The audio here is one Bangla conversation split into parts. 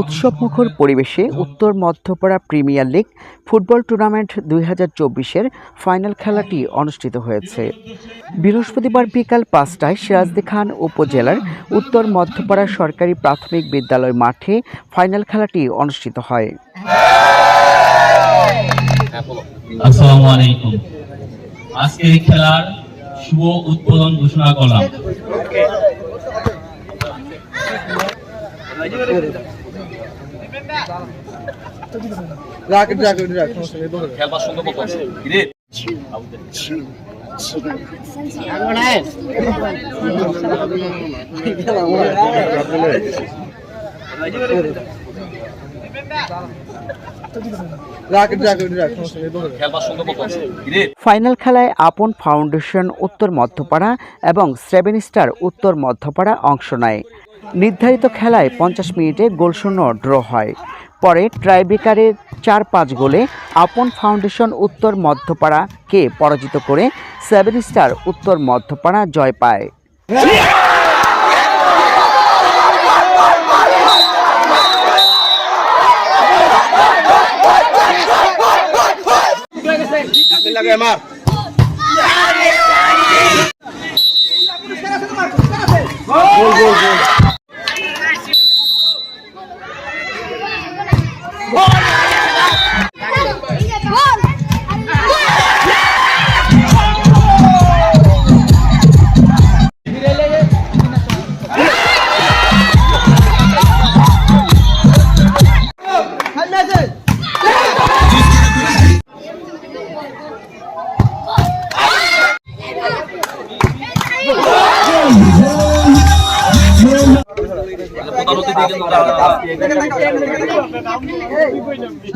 উৎসবমুখর পরিবেশে Uttar Madhyapara premier league football tournament দুই হাজার চব্বিশের ফাইনাল খেলাটি অনুষ্ঠিত হয়েছে। বৃহস্পতিবার বিকাল পাঁচটায় সিরাজদি খান উপজেলার উত্তর মধ্যপাড়া সরকারি প্রাথমিক বিদ্যালয় মাঠে ফাইনাল খেলাটি অনুষ্ঠিত হয়। খেলার শুভ উদ্বোধন ঘোষণা করলাম। রাখ রাখ রাখ নেই ধরে ফাইনাল খেলায় আপন ফাউন্ডেশন উত্তর মধ্যপাড়া এবং সেভেন স্টার উত্তর মধ্যপাড়া অংশ নেয়। নির্ধারিত খেলায় পঞ্চাশ মিনিটে গোলশূন্য ড্র হয়। পরে ট্রাইব্রেকারে চার পাঁচ গোলে আপন ফাউন্ডেশন উত্তর মধ্যপাড়াকে পরাজিত করে সেভেন স্টার উত্তর মধ্যপাড়া জয় পায়।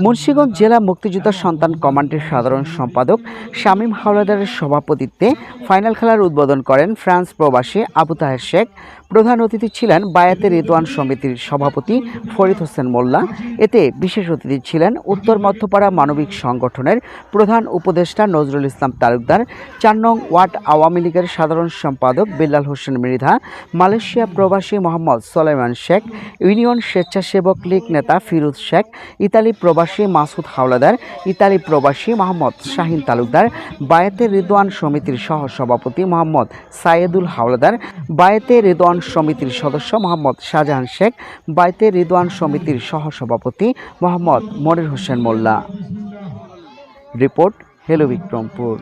মুন্সিগঞ্জ জেলা মুক্তিযোদ্ধা সন্তান কমান্ডের সাধারণ সম্পাদক শামীম হাওলাদারের সভাপতিত্বে ফাইনাল খেলার উদ্বোধন করেন ফ্রান্স প্রবাসী আবু তাহের শেখ। প্রধান অতিথি ছিলেন বায়াতে রেদওয়ান সমিতির সভাপতি ফরিদ হোসেন মোল্লা। এতে বিশেষ অতিথি ছিলেন উত্তর মধ্যপাড়া মানবিক সংগঠনের প্রধান উপদেষ্টা নজরুল ইসলাম তালুকদার, চার নং ওয়ার্ড আওয়ামী লীগের সাধারণ সম্পাদক বিল্লাল হোসেন মৃধা, মালয়েশিয়া প্রবাসী মোহাম্মদ সোলাইমান শেখ, ইউনিয়ন স্বেচ্ছাসেবক লীগ নেতা ফিরোজ শেখ, ইতালি প্রবাসী মাসুদ হাওলাদার, ইতালি প্রবাসী মোহাম্মদ শাহিন তালুকদার, বায়াতে রেদওয়ান সমিতির সহ সভাপতি মোহাম্মদ সায়েদুল হাওলাদার, বায়াতে রেদওয়ান সমিতির সদস্য মোহাম্মদ শাহজাহান শেখ বাইতে রিদওয়ান সমিতির সহ সভাপতি মোহাম্মদ মনির হোসেন মোল্লা। Report hello Bikrampur.